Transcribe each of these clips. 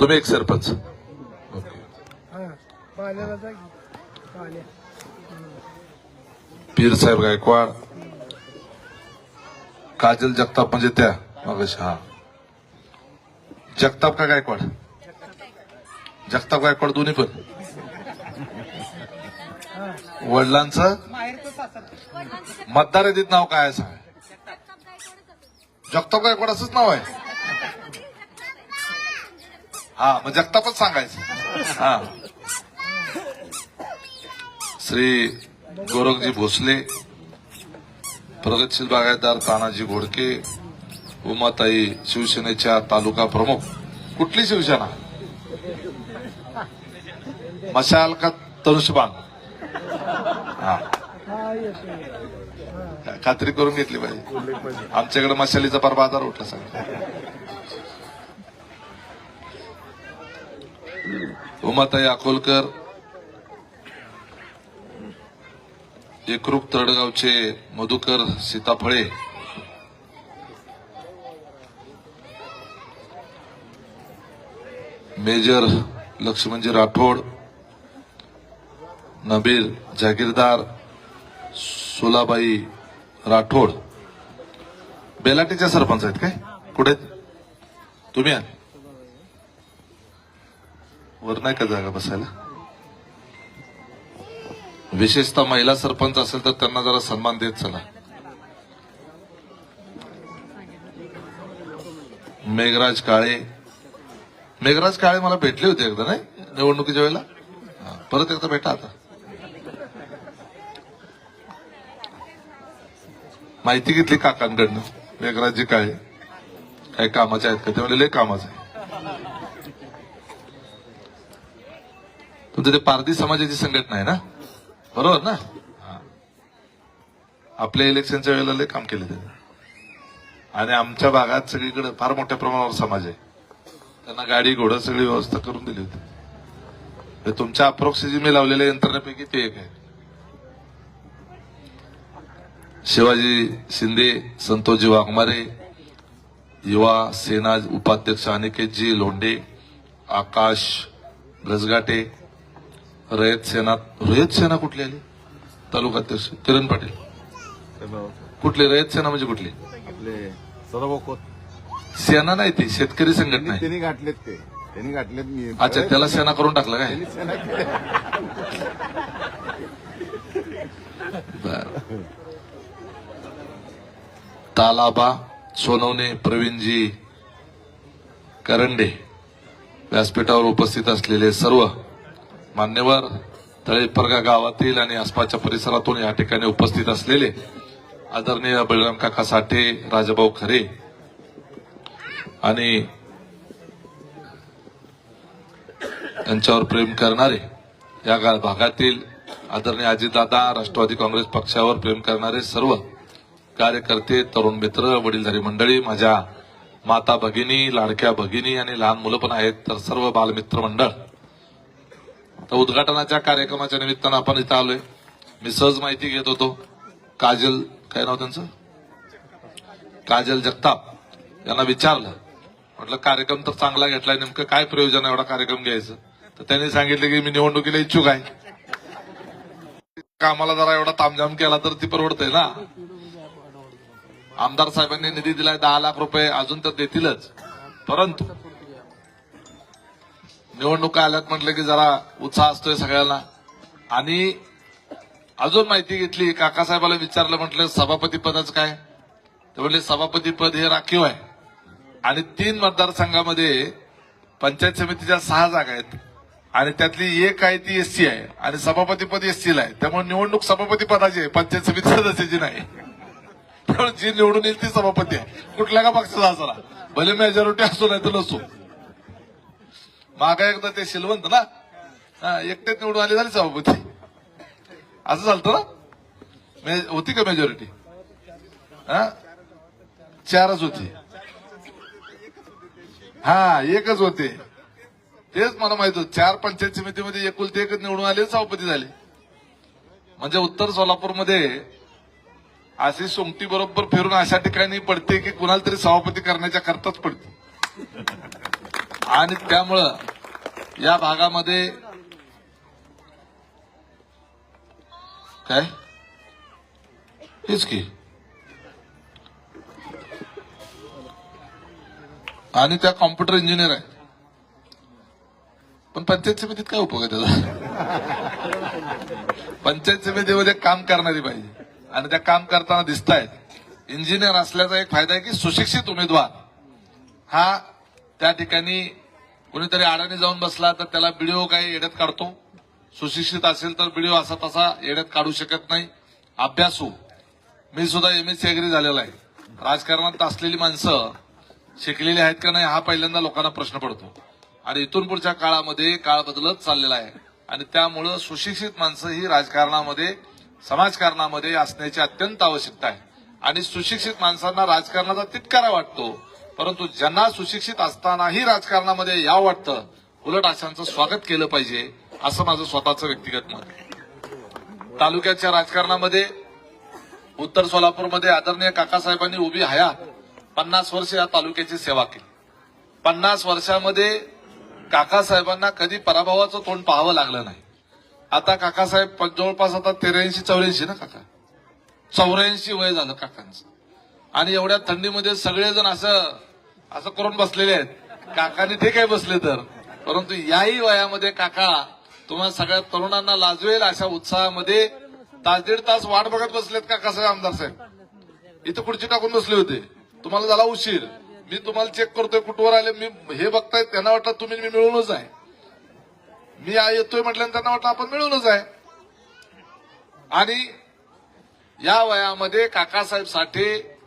तुम्ही एक सरपंच. पीर साहेब गायकवाड. काजल जगताप म्हणजे त्या. मग हा. जगताप का गायकवाड? जगताप गायकवाड दोन्ही पण. वडिलांचं? मतदार यादीत नाव काय आहे सांग. जगताप गायकवाड असंच नाव आहे. हा मग जगतापच सांगायचं. हा. श्री गोरखजी भोसले प्रगतशील बागायतदार तानाजी घोडके उमाताई शिवसेनेच्या तालुका प्रमुख. कुठली शिवसेना? मशाल का तनुष्यबाग हा. हा येतो खात्री करून घेतली पाहिजे. आमच्याकडे मशालीचा फार बाजार उठला सगळं. उमाताई अकोलकर एकरूप तरडगावचे मधुकर सीताफळे मेजर लक्ष्मणजी राठोड नबीर जागीरदार सुलाबाई राठोड. बेलाटीच्या सरपंच आहेत काय? कुठे तुम्ही आहात? वर नाही का जागा बसायला? विशेषतः महिला सरपंच असेल तर त्यांना जरा सन्मान देत चला. मेघराज काळे. मेघराज काळे मला भेटले होते एकदा नाही? निवडणुकीच्या वेळेला? परत एकदा भेटा आता. माहिती घेतली काकांकडनं मेघराजजी काळे. काही कामाचे आहेत का? ते म्हणले लय कामाचं आहे. तुमचं ते पारधी समाजाची संघटना आहे ना? बरोबर ना? आपल्या इलेक्शनच्या वेळेला लय काम केले त्यांनी. आणि आमच्या भागात सगळीकडे फार मोठ्या प्रमाणावर समाज आहे. त्यांना गाडी घोडा सगळी व्यवस्था करून दिली होती. तुमच्या अप्रोक्सिजी मी लावलेल्या यंत्रणेपैकी ते एक आहे. शिवाजी शिंदे संतोषजी वाघमारे युवा सेना उपाध्यक्ष अनिकेतजी लोंढे आकाश गजगाटे रयत सेना रयत सेना कुठली आली? तालुकाध्यक्ष किरण पाटील. कुठली? रयत सेना म्हणजे कुठली? आपले सदाभाऊ खोत सेना नाही ती शेतकरी संघटना आहे. त्यांनी गाठलेत ते. त्यांनी गाठलेत मी. अच्छा त्याला सेना करून टाकलं काय. बर. तालाबा सोनवणे प्रवीणजी करंडे व्यासपीठावर उपस्थित असलेले सर्व मान्यवर तळेपरगा गावातील आणि आसपासच्या परिसरातून या ठिकाणी उपस्थित असलेले आदरणीय बळीराम काका साठे राजाभाऊ खरे आणि यांच्यावर प्रेम करणारे या गा- भागातील आदरणीय अजितदादा राष्ट्रवादी काँग्रेस पक्षावर प्रेम करणारे सर्व कार्यकर्ते तरुण मित्र वडीलधारी मंडळी माझ्या माता भगिनी लाडक्या भगिनी आणि लहान मुलं पण आहेत तर सर्व बालमित्र मंडळ तर उद्घाटनाच्या कार्यक्रमाच्या निमित्तानं आपण इथं आलोय. मी सहज माहिती घेत होतो. काजल काय नाव त्यांचं? काजल जगताप यांना विचारलं. म्हटलं कार्यक्रम तर चांगला घेतलाय नेमकं काय प्रयोजन आहे एवढा कार्यक्रम घ्यायचं? तर त्यांनी सांगितलं की मी निवडणुकीला इच्छुक आहे. कामाला जरा एवढा तामझाम केला तर ती परवडते ना? आमदार साहेबांनी निधी दिलाय दहा लाख रुपये अजून तर देतीलच. परंतु निवडणुका आल्यात म्हटलं की जरा उत्साह असतोय सगळ्यांना. आणि अजून माहिती घेतली काकासाहेबाला विचारलं म्हटलं सभापती पदाचं काय? ते म्हटले सभापती पद हे राखीव आहे. आणि तीन मतदारसंघामध्ये पंचायत समितीच्या सहा जागा आहेत. आणि त्यातली एक आहे ती एससी आहे. आणि सभापती पद एससी ला आहे. त्यामुळे निवडणूक सभापती पदाची आहे पंचायत समिती सदस्याची नाही. त्यामुळे जी निवडून येईल ती सभापती आहे. कुठल्या का पक्षाचा असला. भले मेजॉरिटी असो नाही तर नसो. मागा एकदा ते शिलवंत ना? हा, एकटेच निवडून आले झाले सभापती. असं चालतं ना? मे- होती का मेजॉरिटी हा? चारच होती. हा एकच होते. तेच मला माहीत होत. चार पंचायत समितीमध्ये एकुलते एकच निवडून आले सभापती झाले. म्हणजे उत्तर सोलापूरमध्ये अशी सोमटी बरोबर फिरून अशा ठिकाणी पडते की कुणाला तरी सभापती करण्याच्या करताच पडते. आणि त्यामुळं या भागामध्ये काय? हेच की. आणि त्या कॉम्प्युटर इंजिनियर आहे पण पंचायत समितीत काय उपयोग आहे त्याचा? पंचायत समितीमध्ये काम करणारी पाहिजे आणि त्या काम करताना दिसत आहेत इंजिनियर असल्याचा एक फायदा आहे की सुशिक्षित उमेदवार हा त्या ठिकाणी कोणीतरी आडाने जाऊन बसला तर त्याला व्हिडिओ काही येड्यात काढतो. सुशिक्षित असेल तर व्हिडिओ असा तसा येड्यात काढू शकत नाही. अभ्यासू. मी सुद्धा एम एस सी अग्री झालेला आहे. राजकारणात असलेली माणसं शिकलेली आहेत का नाही हा पहिल्यांदा लोकांना प्रश्न पडतो. आणि इथून पुढच्या काळामध्ये काळ बदलत चाललेला आहे. आणि त्यामुळं सुशिक्षित माणसं ही राजकारणामध्ये समाजकारणामध्ये असण्याची अत्यंत आवश्यकता आहे. आणि सुशिक्षित माणसांना राजकारणाचा तिटकारा वाटतो. परंतु ज्यांना सुशिक्षित असतानाही राजकारणामध्ये या वाटतं उलट अशांचं स्वागत केलं पाहिजे असं माझं स्वतःचं व्यक्तिगत मत तालुक्याच्या राजकारणामध्ये उत्तर सोलापूरमध्ये आदरणीय काकासाहेबांनी उभी हयात पन्नास वर्ष या तालुक्याची सेवा केली. पन्नास वर्षामध्ये काकासाहेबांना कधी पराभवाचं तोंड पाहावं लागलं नाही. आता काकासाहेब जवळपास आता तेऱ्याऐंशी चौऱ्याऐंशी ना काका? चौऱ्याऐंशी वय झालं काकांचं. आणि एवढ्या थंडीमध्ये सगळेजण असं असं करून बसलेले आहेत. काकाने ठीक आहे बसले तर. परंतु याही वयामध्ये काका तुम्हाला सगळ्या तरुणांना लाजवेल अशा उत्साहामध्ये तास दीड तास वाट बघत बसलेत काकासाहेब आमदार साहेब? इथं खुर्ची टाकून बसले होते. तुम्हाला झाला उशीर. मी तुम्हाला चेक करतोय कुठवर आले मी हे बघताय त्यांना वाटलं तुम्ही मी मिळूनच आहे. मी येतोय म्हटल्यानं त्यांना वाटलं आपण मिळूनच आहे. आणि या वयामध्ये काकासाहेब साठे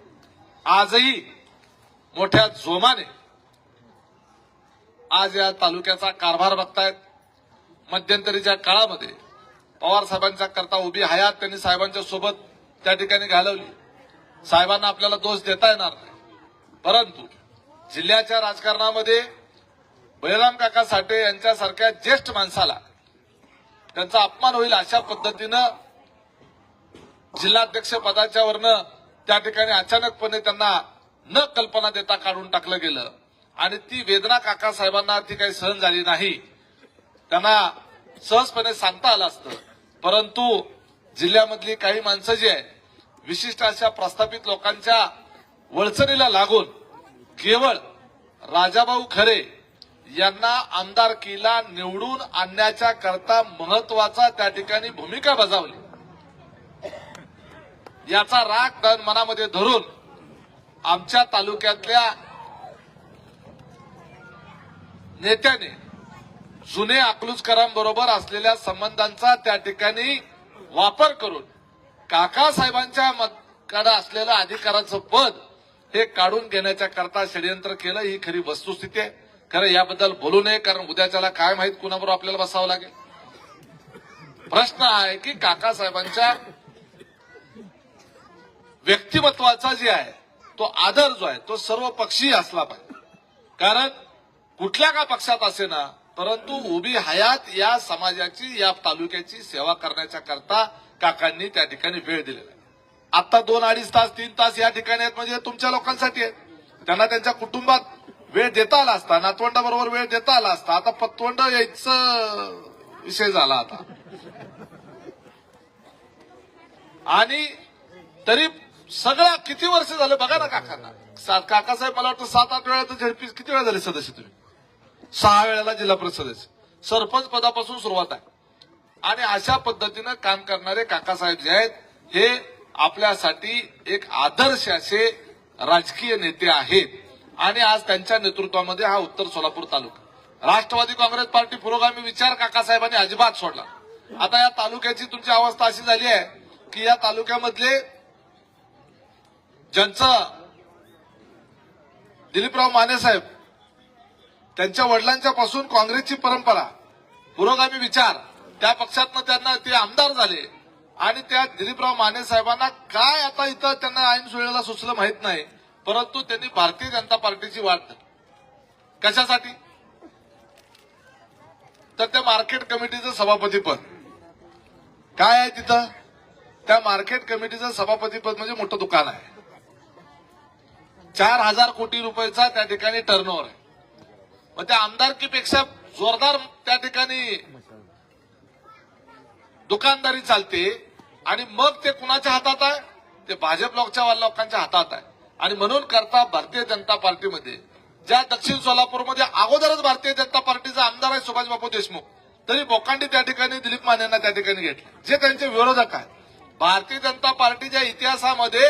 आजही मोठ्या जोमाने आज या तालुक्याचा कारभार बघतायत. मध्यंतरीच्या काळामध्ये पवार साहेबांचा करता उभी हयात त्यांनी साहेबांच्या सोबत त्या ठिकाणी घालवली. साहेबांना आपल्याला दोष देता येणार नाही. परंतु जिल्ह्याच्या राजकारणामध्ये बळीराम काका साठे यांच्यासारख्या ज्येष्ठ माणसाला त्यांचा अपमान होईल अशा पद्धतीनं जिल्हाध्यक्ष पदाच्या वरनं त्या ठिकाणी अचानकपणे त्यांना न कल्पना देता काढून टाकलं गेलं. आणि ती वेदना काका साहेबांना ती काही सहन झाली नाही. त्यांना सहजपणे सांगता आलं असतं. परंतु जिल्ह्यामधली काही माणसं जी आहेत विशिष्ट अशा प्रस्थापित लोकांच्या वळचणीला लागून केवळ राजाभाऊ खरे यांना आमदारकीला निवडून आणण्याच्या करता महत्त्वाचा त्या ठिकाणी भूमिका बजावली. याचा राग तन मनामध्ये धरून आमच्या तालुक्यातल्या नेत्याने जुने अकलूजकरांबरोबर असलेल्या संबंधांचा त्या ठिकाणी वापर करून काकासाहेबांच्या कडे असलेलं अधिकाराचं पद हे काढून घेण्याच्या करता षडयंत्र केलं ही खरी वस्तुस्थिती आहे. खरं याबद्दल बोलू नये कारण उद्याच्याला काय माहीत कुणाबरोबर आपल्याला बसावं लागेल. प्रश्न हा आहे की काकासाहेबांच्या व्यक्तिमत्वाचा जे आहे तो आदर जो आहे तो सर्व पक्षीय असला पाहिजे. कारण कुठल्या का पक्षात असे ना परंतु उभी हयात या समाजाची या तालुक्याची सेवा करण्याच्या करता काकांनी त्या ठिकाणी वेळ दिलेला आहे. आता दोन अडीच तास तीन तास या ठिकाणी आहेत म्हणजे तुमच्या लोकांसाठी आहेत. त्यांना त्यांच्या कुटुंबात वेळ देता आला असता नातवंडाबरोबर वेळ देता आला असता आता पतवंड यायचं विषय झाला आता. आणि तरी सगळा किती वर्ष झालं? बघा ना काकांना. सा- काकासाहेब मला वाटतं सात आठ वेळा तर झडपी किती वेळा झाले सदस्य तुम्ही? सहा वेळेला जिल्हा परिषद सदस्य. सरपंच पदापासून सुरुवात आहे. आणि अशा पद्धतीनं काम करणारे काकासाहेब जे आहेत हे आपल्यासाठी एक आदर्श असे राजकीय नेते आहेत. आणि आज त्यांच्या नेतृत्वामध्ये हा उत्तर सोलापूर तालुका. राष्ट्रवादी काँग्रेस पार्टी पुरोगामी विचार काकासाहेबांनी अजिबात सोडला. आता या तालुक्याची तुमची अवस्था अशी झाली आहे की या तालुक्यामधले ज्यांचं दिलीपराव माने साहेब त्यांच्या वडिलांच्या पासून काँग्रेसची परंपरा पुरोगामी विचार त्या पक्षातनं त्यांना ते आमदार झाले आणि त्या दिलीपराव माने साहेबांना काय आता इथं त्यांना ऐन सुळेला सुचलं माहीत नाही परंतु त्यांनी भारतीय जनता पार्टीची वाट धरली. कशासाठी? तर त्या मार्केट कमिटीचं सभापती पद. काय आहे तिथं? त्या मार्केट कमिटीचं सभापती पद म्हणजे मोठं दुकान आहे. चार हजार कोटी रुपयाचा त्या ठिकाणी टर्नओव्हर आहे. मग त्या आमदारकीपेक्षा जोरदार त्या ठिकाणी दुकानदारी चालते आणि मग ते कुणाच्या हातात आहे? ते भाजप लोकच्या लोकांच्या हातात आहे. आणि म्हणून करता भारतीय जनता पार्टीमध्ये ज्या दक्षिण सोलापूरमध्ये अगोदरच भारतीय जनता पार्टीचा आमदार आहे सुभाषबाबू देशमुख तरी बोकांडी त्या ठिकाणी दिलीप मानेंना त्या ठिकाणी घेतले. जे त्यांचे विरोधक आहेत. भारतीय जनता पार्टीच्या इतिहासामध्ये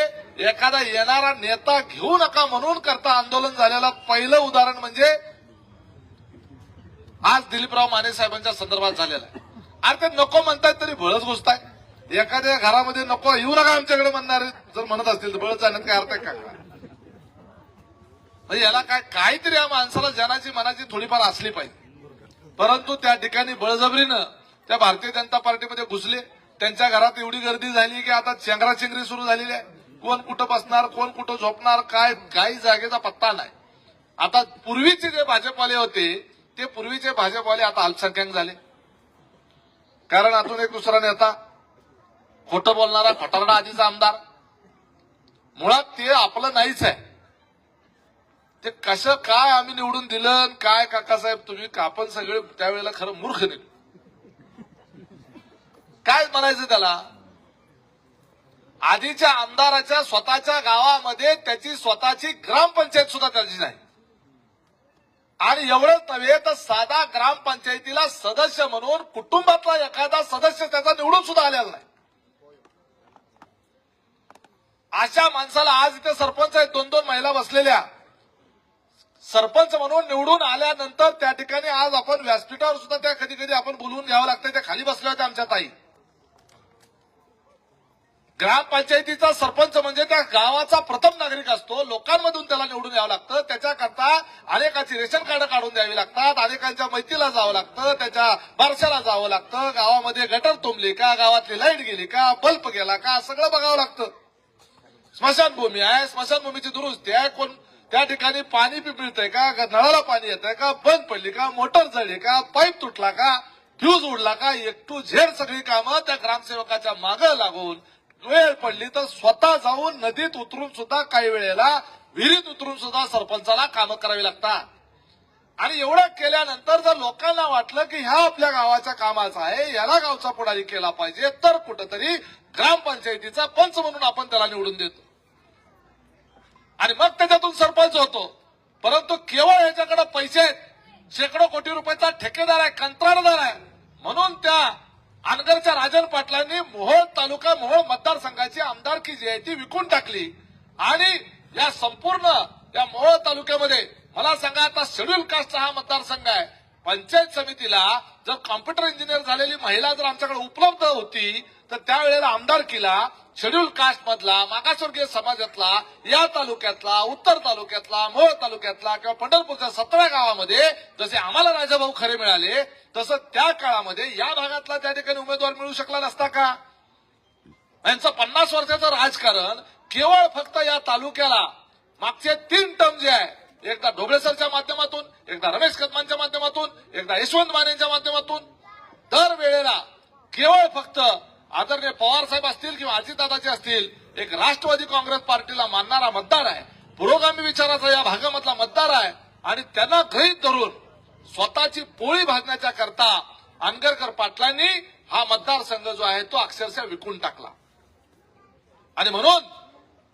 एखादा येणारा नेता घेऊ नका म्हणून करता आंदोलन झालेलं पहिलं उदाहरण म्हणजे आज दिलीपराव माने साहेबांच्या संदर्भात झालेला आहे. अरे ते नको म्हणतायत तरी भळच घुसताय. एखाद्या घरामध्ये नको येऊ नका आमच्याकडे म्हणणारे. जर म्हणत असतील तर बळच जाण्यात काय अर्थ आहे का म्हणजे याला काय काहीतरी या माणसाला जनाची मनाची थोडीफार असली पाहिजे. परंतु त्या ठिकाणी बळजबरीनं त्या भारतीय जनता पार्टीमध्ये घुसले. त्यांच्या घरात एवढी गर्दी झाली की आता चेंगराचेंगरी सुरू झालेली आहे. कोण कुठं बसणार कोण कुठं झोपणार काय काही जागेचा पत्ता नाही. आता पूर्वीचे जे भाजपवाले होते ते पूर्वीचे भाजपवाले आता अल्पसंख्याक झाले. कारण अजून एक दुसरा नेता खोटं बोलणारा खोटारडा आधीचा आमदार. मुळात ते आपलं नाहीच आहे. ते कसं काय आम्ही निवडून दिलं आणि काय काकासाहेब तुम्ही का आपण सगळे त्यावेळेला खरं मूर्ख नाही काय म्हणायचं त्याला? आधीच्या आमदाराच्या स्वतःच्या गावामध्ये त्याची स्वतःची ग्रामपंचायत सुद्धा त्याची नाही. आणि एवढंच नव्हे तर साधा ग्रामपंचायतीला सदस्य म्हणून कुटुंबातला एखादा सदस्य त्याचा निवडून सुद्धा आलेला नाही. अशा माणसाला आज इथे सरपंच आहेत दोन दोन महिला बसलेल्या. सरपंच म्हणून निवडून आल्यानंतर त्या ठिकाणी आज आपण व्यासपीठावर सुद्धा त्या कधी कधी आपण बोलवून घ्यावं लागतं त्या खाली बसल्या होत्या आमच्या ताई. ग्रामपंचायतीचा सरपंच म्हणजे त्या गावाचा प्रथम नागरिक असतो. लोकांमधून त्याला निवडून यावं लागतं. त्याच्याकरता अनेकाची रेशन कार्ड काढून द्यावी लागतात. अनेकांच्या मैत्रीला जावं लागतं. त्याच्या बारशाला जावं लागतं. गावामध्ये गटर तुंबली का? गावातली लाइट गेली का? बल्ब गेला का? सगळं बघावं लागतं. स्मशानभूमी आहे. स्मशानभूमीची दुरुस्ती आहे. कोण त्या ठिकाणी पाणी पिळतंय का? का नळाला पाणी येत आहे का? बंद पडली का? मोटर जळली का? पाईप तुटला का? फ्यूज उडला का? एक टू झेड सगळी कामं त्या ग्रामसेवकाच्या मागं लागून वेळ पडली तर स्वतः जाऊन नदीत उतरून सुद्धा काही वेळेला विहिरीत उतरून सुद्धा सरपंचाला कामं करावी लागतात. आणि एवढं केल्यानंतर जर लोकांना वाटलं की ह्या आपल्या गावाच्या कामाचा आहे याला गावचा पुढारी केला पाहिजे तर कुठंतरी ग्रामपंचायतीचा पंच म्हणून आपण त्याला निवडून देतो. आणि मग त्याच्यातून सरपंच होतो. परंतु केवळ याच्याकडे पैसे शेकडो कोटी रुपयाचा ठेकेदार आहे कंत्राटदार आहे. म्हणून त्या अनगरच्या राजन पाटलांनी मोहोळ तालुका मोहोळ मतदारसंघाची आमदारकी जी आहे ती विकून टाकली. आणि या संपूर्ण या मोहोळ तालुक्यामध्ये मला सांगा आता शेड्यूल कास्टचा हा मतदारसंघ आहे. पंचायत समितीला जर कॉम्प्युटर इंजिनियर झालेली महिला जर आमच्याकडे उपलब्ध होती तर त्यावेळेला आमदार केला शेड्यूल कास्ट मधला मागासवर्गीय समाजातला या तालुक्यातला उत्तर तालुक्यातला मोळ तालुक्यातला किंवा पंढरपूरच्या सतरा गावामध्ये जसे आम्हाला राजाभाऊ खरे मिळाले तसं त्या काळामध्ये या भागातला त्या ठिकाणी उमेदवार मिळू शकला नसता का? यांचं पन्नास वर्षाचं राजकारण केवळ फक्त या तालुक्याला. मागचे तीन टर्म जे आहे एकदा ढोबळेसरच्या माध्यमातून एकदा रमेश कदमांच्या माध्यमातून एकदा यशवंत मानेच्या माध्यमातून दर वेळेला केवळ फक्त आदरणीय पवार साहेब असतील किंवा अजितदादाचे असतील एक राष्ट्रवादी काँग्रेस पार्टीला मानणारा मतदार आहे. पुरोगामी विचाराचा या भागामधला मतदार आहे. आणि त्यांना गृहित धरून स्वतःची पोळी भाजण्याच्या करता अनगरकर पाटलांनी हा मतदारसंघ जो आहे तो अक्षरशः विकून टाकला. आणि म्हणून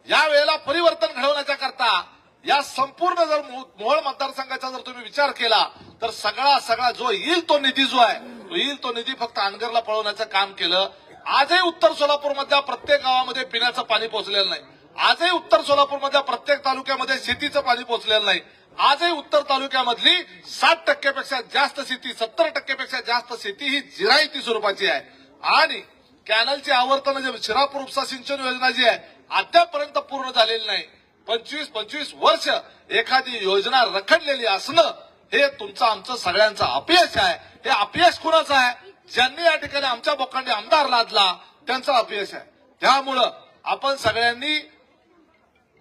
या वेळेला परिवर्तन घडवण्याच्या करता या संपूर्ण जर मो- मतदारसंघाचा जर तुम्ही विचार केला तर सगळा सगळा जो येईल तो निधी जो आहे तो येईल तो निधी फक्त अनगरला पळवण्याचं काम केलं. आजही उत्तर सोलापूरमधल्या प्रत्येक गावामध्ये पिण्याचं पाणी पोहोचलेलं नाही. आजही उत्तर सोलापूरमधल्या प्रत्येक तालुक्यामध्ये शेतीचं पाणी पोहोचलेलं नाही. आजही उत्तर तालुक्यामधली साठ टक्क्यापेक्षा जास्त शेती सत्तर टक्क्यापेक्षा जास्त शेती ही जिरायती स्वरूपाची आहे. आणि कॅनलची आवर्तन जे शिरापूर उपसा सिंचन योजना जी आहे अद्यापर्यंत पूर्ण झालेली नाही. पंचवीस पंचवीस वर्ष एखादी योजना रखडलेली असणं हे तुमचं आमचं सगळ्यांचं अपयश आहे. हे अपयश कुणाचं आहे? ज्यांनी या ठिकाणी आमच्या बोकांनी आमदार लादला त्यांचं अपयश आहे. त्यामुळं आपण सगळ्यांनी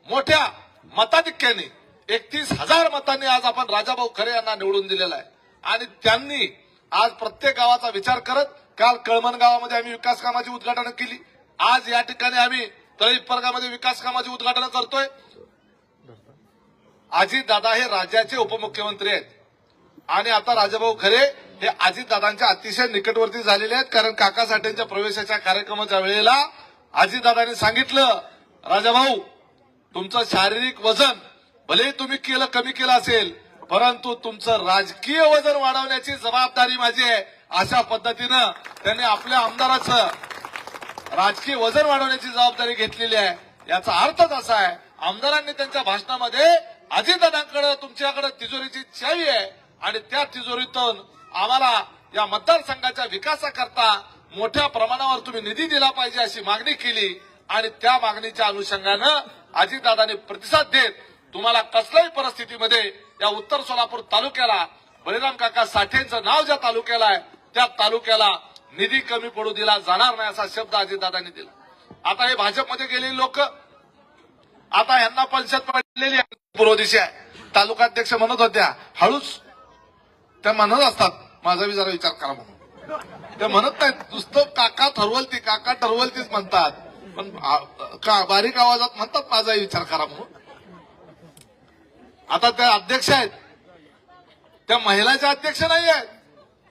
मोठ्या मताधिक्याने एकतीस हजार मतांनी आज आपण राजाभाऊ खरे यांना निवडून दिलेला आहे. आणि त्यांनी आज प्रत्येक गावाचा विचार करत काल कळमन गावामध्ये आम्ही विकास कामाची उद्घाटन केली. आज या ठिकाणी आम्ही तळी पर्गामध्ये विकास कामाची उद्घाटन करतोय. अजित दादा हे राज्याचे उपमुख्यमंत्री आहेत. आणि आता राजाभाऊ खरे हे अजितदादांच्या अतिशय निकटवर्ती झालेले आहेत कारण काका साठेंच्या प्रवेशाच्या कार्यक्रमाच्या वेळेला अजितदादांनी सांगितलं राजाभाऊ तुमचं शारीरिक वजन भले तुम्ही केलं कमी केलं असेल परंतु तुमचं राजकीय वजन वाढवण्याची जबाबदारी माझी आहे अशा पद्धतीनं त्यांनी आपल्या आमदाराचं राजकीय वजन वाढवण्याची जबाबदारी घेतलेली आहे. याचा अर्थच असा आहे आमदारांनी त्यांच्या भाषणामध्ये अजितदादांकडे तुमच्याकडे तिजोरीची चावी आहे. आणि त्या तिजोरीतून आम्हाला या मतदारसंघाच्या विकासाकरता मोठ्या प्रमाणावर तुम्ही निधी दिला पाहिजे अशी मागणी केली आणि त्या मागणीच्या अनुषंगानं अजितदादांनी प्रतिसाद देत तुम्हाला कसल्याही परिस्थितीमध्ये या उत्तर सोलापूर तालुक्याला बळीराम काका साठेंचं नाव ज्या तालुक्याला आहे त्या तालुक्याला निधी कमी पडू दिला जाणार नाही असा शब्द अजितदादांनी दिला. आता हे भाजपमध्ये गेले लोक आता यांना पंचायत पडलेली आहे पूर्व दिशा आहे. तालुकाध्यक्ष म्हणत होत्या हळूच त्या म्हणत असतात माझा बी जरा विचार करा म्हणून. त्या म्हणत नाहीत नुसतं काका ठरवलती काका ठरवलतीच म्हणतात. पण का बारीक आवाजात म्हणतात माझाही विचार करा म्हणून. आता त्या अध्यक्ष आहेत. त्या महिलाच्या अध्यक्ष नाही आहेत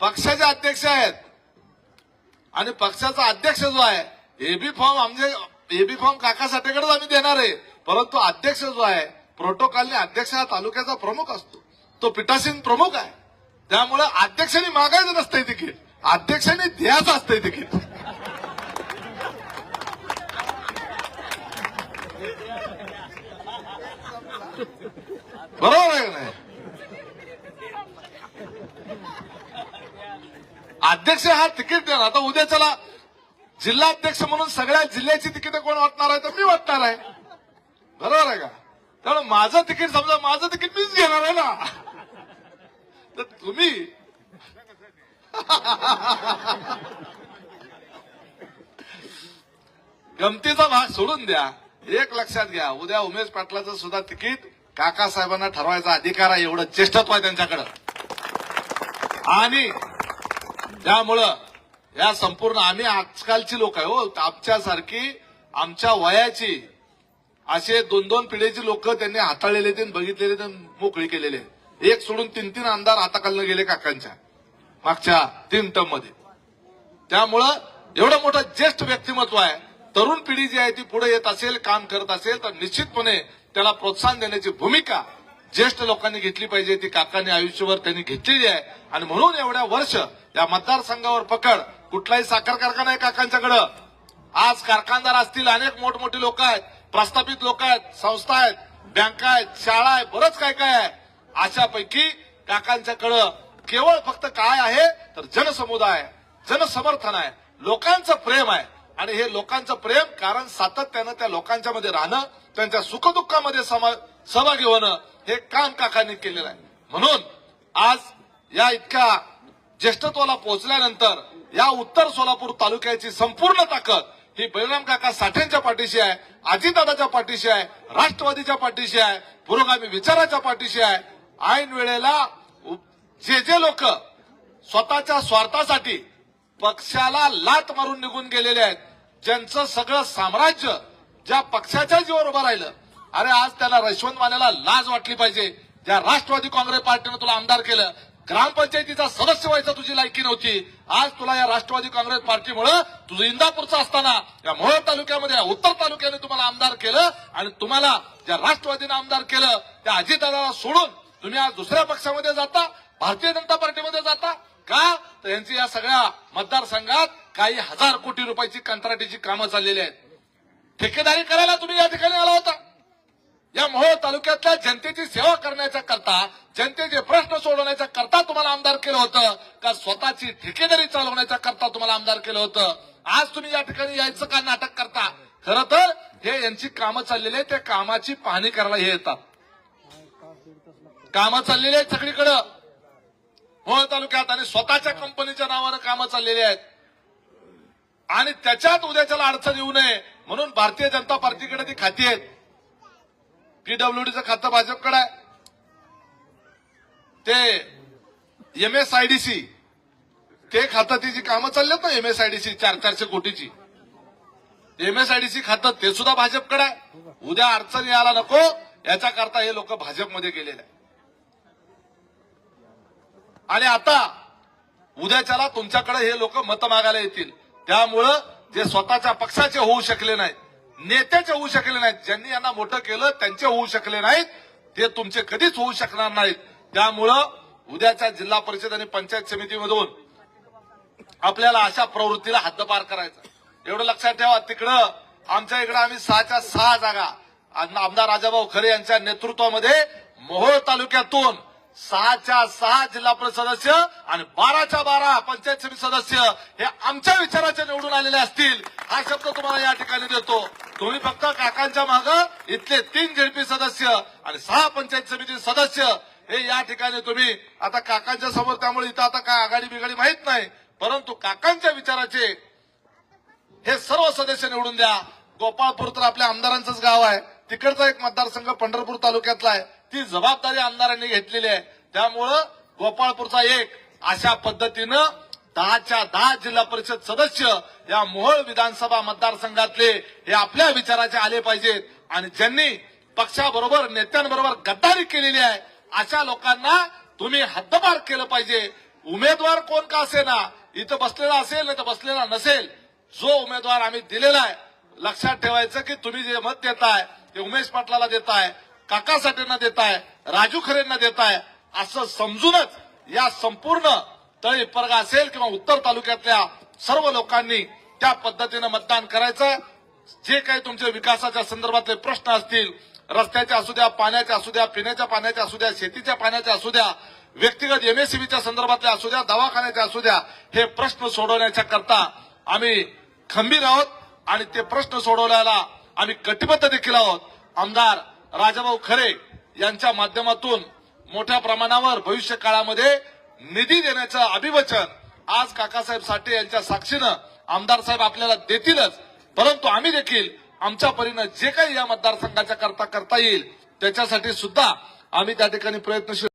पक्षाचे अध्यक्ष आहेत. आणि पक्षाचा अध्यक्ष जो आहे एबी फॉर्म आमचे एबी फॉर्म काका साठेकडेच आम्ही देणार आहे. परंतु अध्यक्ष जो आहे प्रोटोकॉलने अध्यक्ष हा तालुक्याचा प्रमुख असतो. तो पिठासीन प्रमुख आहे. त्यामुळे अध्यक्षांनी मागायचं नसतंय तिकीट. अध्यक्षांनी द्यायचं असतंय तिकीट. बरोबर आहे नाही? अध्यक्ष हा तिकीट देणार आता उद्या चला जिल्हा अध्यक्ष म्हणून सगळ्या जिल्ह्याची तिकीट कोण वाटणार आहे तर मी वाटणार आहे. बरोबर आहे का? त्यामुळे माझं तिकीट समजा माझं तिकीट मीच घेणार आहे ना. तर तुम्ही. गमतीचा भाग सोडून द्या. एक लक्षात घ्या. उद्या उमेश पाटलाचं सुद्धा तिकीट काका साहेबांना ठरवायचा अधिकार आहे एवढं ज्येष्ठत्व आहे त्यांच्याकडं. आणि त्यामुळं या संपूर्ण आम्ही आजकालची लोक आहे हो. आमच्यासारखी आमच्या वयाची असे दोन दोन पिढीची लोक त्यांनी हाताळलेले ते बघितलेले ते मोकळी केलेले एक सोडून तीन तीन आमदार हाताखालनं गेले काकांच्या. मागच्या तीन टर्ममध्ये. त्यामुळं एवढं मोठं ज्येष्ठ व्यक्तिमत्व आहे. तरुण पिढी जी आहे ती पुढे येत असेल काम करत असेल तर निश्चितपणे त्याला प्रोत्साहन देण्याची भूमिका ज्येष्ठ लोकांनी घेतली पाहिजे. ती काकांनी आयुष्यभर त्यांनी घेतलेली आहे. आणि म्हणून एवढ्या वर्ष या मतदारसंघावर पकड. कुठलाही साखर कारखाना आहे काकांच्याकडं. आज कारखानदार असतील अनेक मोठमोठे लोक आहेत. प्रस्थापित लोक आहेत संस्था आहेत बँका आहेत शाळा आहे बरंच काय काय आहे. अशापैकी काकांच्याकडं केवळ फक्त काय आहे तर जनसमुदाय जनसमर्थन आहे. लोकांचं प्रेम आहे. आणि हे लोकांचं प्रेम कारण सातत्यानं त्या लोकांच्या मध्ये राहणं त्यांच्या सुखदुःखामध्ये समा- सहभागी होणं हे काम काकांनी केलेलं आहे. म्हणून आज या इतक्या ज्येष्ठत्वाला पोहोचल्यानंतर या उत्तर सोलापूर तालुक्याची संपूर्ण ताकद ही बळीराम काका साठेंच्या पाठीशी आहे अजितदादाच्या पाठीशी आहे राष्ट्रवादीच्या पाठीशी आहे पुरोगामी विचाराच्या पाठीशी आहे ऐन वेळेला जे जे लोक स्वतःच्या स्वार्थासाठी पक्षाला लात मारून निघून गेलेले आहेत ज्यांचं सगळं साम्राज्य ज्या पक्षाच्या जीवावर उभं राहिलं अरे आज त्याला रशवंतवाल्याला लाज वाटली पाहिजे. ज्या राष्ट्रवादी काँग्रेस पार्टीनं तुला आमदार केलं ग्रामपंचायतीचा सदस्य व्हायचा तुझी लायकी नव्हती. आज तुला या राष्ट्रवादी काँग्रेस पार्टीमुळं तुझं इंदापूरचं असताना या मोहोळ तालुक्यामध्ये या उत्तर तालुक्याने तुम्हाला आमदार केलं आणि तुम्हाला ज्या राष्ट्रवादीनं आमदार केलं त्या अजितदादाला सोडून तुम्ही आज दुसऱ्या पक्षामध्ये जाता भारतीय जनता पार्टीमध्ये जाता का? तर यांची या सगळ्या मतदारसंघात काही हजार कोटी रुपयाची कंत्राटीची कामं चाललेली आहेत. ठेकेदारी करायला तुम्ही या ठिकाणी आला होता. या मोहोळ तालुक्यातल्या जनतेची सेवा करण्याच्या करता जनतेचे प्रश्न सोडवण्याच्या करता तुम्हाला आमदार केलं होतं का स्वतःची ठेकेदारी चालवण्याच्या करता तुम्हाला आमदार केलं होतं? आज तुम्ही या ठिकाणी यायचं का नाटक करता? खरं तर हे यांची कामं चाललेली आहेत त्या कामाची पाहणी करायला हे येतात. कामं चाललेली आहेत सगळीकडं. मोहोळ तालुक्यात आणि स्वतःच्या कंपनीच्या नावानं कामं चाललेली आहेत. आणि त्याच्यात उद्याच्याला अडचण येऊ नये म्हणून भारतीय जनता पार्टीकडे ती खाती आहेत. पीडब्ल्यूडीचं खातं भाजपकडे आहे. ते एमएसआयडीसी ते खातं ती जी कामं चाललेत ना एमएसआयडीसी चार चारशे कोटीची. एमएसआयडीसी खातं ते सुद्धा भाजपकडे आहे. उद्या अडचण यायला नको. याचा करता हे लोक भाजपमध्ये गेलेले आहे आणि आता उद्याच्याला तुमच्याकडे हे लोक मत मागायला येतील. त्यामुळं जे स्वतःच्या पक्षाचे होऊ शकले नाहीत नेत्याचे होऊ शकले नाहीत ज्यांनी यांना मोठं केलं त्यांचे होऊ शकले नाहीत ते तुमचे कधीच होऊ शकणार नाहीत. त्यामुळं उद्याच्या जिल्हा परिषद आणि पंचायत समितीमधून आपल्याला अशा प्रवृत्तीला हद्दपार करायचं एवढं लक्षात ठेवा तिकडं आमच्या इकडं आम्ही सहाच्या सहा जागा आमदार राजाभाऊ खरे यांच्या नेतृत्वामध्ये मोहोळ तालुक्यातून सहाच्या सहा जिल्हा परिषद सदस्य आणि बाराच्या बारा पंचायत समिती सदस्य हे आमच्या विचाराचे निवडून आलेले असतील हा शब्द तुम्हाला या ठिकाणी देतो. तुम्ही फक्त काकांच्या मागे इथले तीन झेडपी सदस्य आणि सहा पंचायत समिती सदस्य हे या ठिकाणी तुम्ही आता काकांच्या समोर त्यामुळे इथं आता काय आघाडी बिघाडी माहीत नाही परंतु काकांच्या विचाराचे हे सर्व सदस्य निवडून द्या. गोपाळपूर तर आपल्या आमदारांचंच गाव आहे. तिकडचा एक मतदारसंघ पंढरपूर तालुक्यातला आहे. ती जबाबदारी आमदारांनी घेतलेली आहे. त्यामुळं गोपाळपूरचा एक अशा पद्धतीनं दहाच्या दहा जिल्हा परिषद सदस्य या मोहोळ विधानसभा मतदारसंघातले हे आपल्या विचाराचे आले पाहिजेत. आणि ज्यांनी पक्षाबरोबर नेत्यांबरोबर गद्दारी केलेली आहे अशा लोकांना तुम्ही हद्दपार केलं पाहिजे. उमेदवार कोण का असेना? इथं बसलेला असेल नाही तर बसलेला नसेल. जो उमेदवार आम्ही दिलेला आहे लक्षात ठेवायचं की तुम्ही जे मत देताय ते उमेश पाटलाला देताय काका साठेंना देताय राजू खरेंना देताय असं समजूनच या संपूर्ण तळी असेल किंवा उत्तर तालुक्यातल्या सर्व लोकांनी त्या पद्धतीनं मतदान करायचं. जे काही तुमचे विकासाच्या संदर्भातले प्रश्न असतील रस्त्याचे असू द्या पाण्याचे असू द्या पिण्याच्या पाण्याचे असू द्या शेतीच्या पाण्याचे असू द्या व्यक्तिगत एमएससीबीच्या संदर्भातले असू द्या दवाखान्याचे असू द्या हे प्रश्न सोडवण्याच्या करता आम्ही खंबीर आहोत आणि ते प्रश्न सोडवण्याला आम्ही कटिबद्ध देखील आहोत. आमदार राजाभाऊ खरे यांच्या माध्यमातून मोठ्या प्रमाणावर भविष्य काळामध्ये निधी देण्याचं अभिवचन आज काकासाहेब साठे यांच्या साक्षीनं आमदार साहेब आपल्याला देतीलच. परंतु आम्ही देखील आमच्या परीनं जे काही या मतदारसंघाच्या करता करता येईल त्याच्यासाठी सुद्धा आम्ही त्या ठिकाणी प्रयत्नशील